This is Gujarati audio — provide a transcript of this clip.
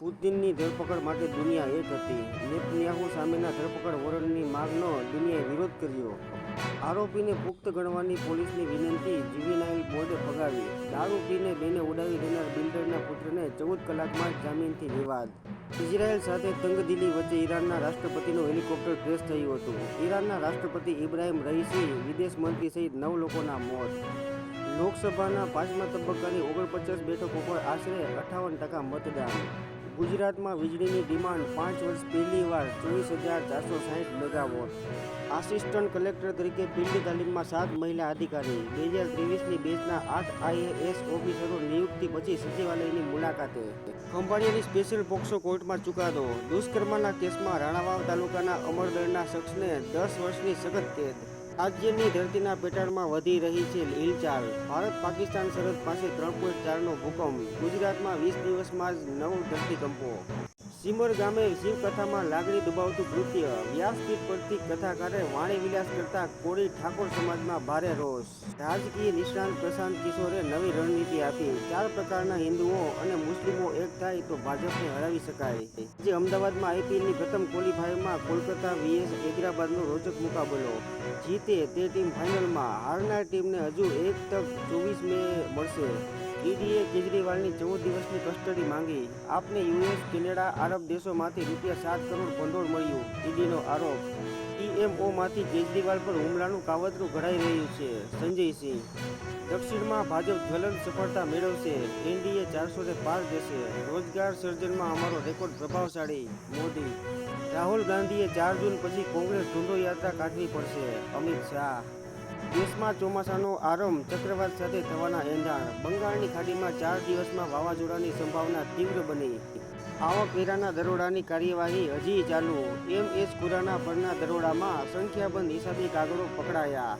પુતિનની ધરપકડ માટે દુનિયા એક હતી. નેતન્યાહુ સામેના ધરપકડ વોરંટની માંગનો દુનિયાએ વિરોધ કર્યો. આરોપીને પુખ્ત ગણવાની પોલીસની વિનંતી જીવીનાઇલ બોર્ડે ફગાવી. દારૂ પીને બેને ઉડાવી દેનાર બિલ્ડરના પુત્રને ચૌદ કલાકમાં જામીનથી વિવાદ. ઇઝરાયલ સાથે તંગદિલી વચ્ચે ઈરાનના રાષ્ટ્રપતિનું હેલિકોપ્ટર ક્રેશ થયું હતું. ઈરાનના રાષ્ટ્રપતિ ઇબ્રાહિમ રહીસી વિદેશ મંત્રી સહિત નવ લોકોના મોત. લોકસભાના પાંચમા તબક્કાની ઓગણપચાસ બેઠકો પર આશરે અઠાવન ટકા મતદાન. ગુજરાતમાં વીજળીની ડિમાન્ડ પાંચ વર્ષ પહેલીવાર ચોવીસ હજાર ચારસો સાહીઠ મેગાવોટ. આસિસ્ટન્ટ કલેક્ટર તરીકે ફિલ્ડ તાલીમમાં સાત મહિલા અધિકારી. બે હજાર ત્રેવીસની બેચના આઠ આઈએએસ ઓફિસરો નિયુક્તિ પછી સચિવાલયની મુલાકાતે. ખંભાળિયાની સ્પેશિયલ પોક્સો કોર્ટમાં ચુકાદો. દુષ્કર્મના કેસમાં રાણાવાવ તાલુકાના અમરદળના શખ્સને દસ વર્ષની સખત કેદ. રાજ્યની ધરતીના પેટાળમાં વધી રહી છે હિલચાલ ભારત પાકિસ્તાન સરહદ પાસે ત્રણ પોઈન્ટ ચારનો ભૂકંપ. ગુજરાતમાં વીસ દિવસમાં જ નવ ધરતીકંપો. સિમર ગામે શિવકથામાં લાગણી દુબાવતું કૃત્ય. વ્યાસપીઠ પરથી કથાકારે વાણી વિલાસ કરતા કોળી ઠાકોર સમાજમાં ભારે રોષ. રાજકીય નિષ્ણાંત પ્રશાંત કિશોરે નવી રણનીતિ આપી. ચાર પ્રકારના હિન્દુઓ અને મુસ્લિમો એક થાય તો ભાજપને હરાવી શકાય. જે અમદાવાદમાં આઈપીએલની પ્રથમ ક્વોલિફાયરમાં કોલકાતા વીએસ હૈદરાબાદનો રોચક મુકાબલો જીતે તે ટીમ ફાઇનલમાં. હારનાર ટીમને હજુ એક તક ચોવીસ મે મળશે. ઈડીએ કેજરીવાલની ચૌદ દિવસની કસ્ટડી માંગી. આપને યુએસ, કેનેડા, આરબ દેશોમાંથી રૂપિયા સાત કરોડ ભંડોળ મળ્યું ઈડીનો આરોપ. ટીએમઓમાંથી કેજરીવાલ પર હુમલાનું કાવતરું ઘડાઈ રહ્યું છે. સંજયસિંહ. દક્ષિણમાં ભાજપ જ્વલંત સફળતા મેળવશે. એનડીએ ચારસો ને પાર જશે. રોજગાર સર્જનમાં અમારો રેકોર્ડ પ્રભાવશાળી. મોદી. રાહુલ ગાંધીએ ચાર જૂન પછી કોંગ્રેસ ઢૂંઢો યાત્રા કાઢવી પડશે. અમિત શાહ. દેશમાં ચોમાસાનો આરંભ ચક્રવાત સાથે થવાના એંધાણ. બંગાળની ખાડીમાં ચાર દિવસમાં વાવાઝોડાની સંભાવના તીવ્ર બની. આવકવેરાના દરોડાની કાર્યવાહી હજી ચાલુ. એમ એસ ખુરાના પરના દરોડામાં સંખ્યાબંધ હિસાબી કાગળો પકડાયા.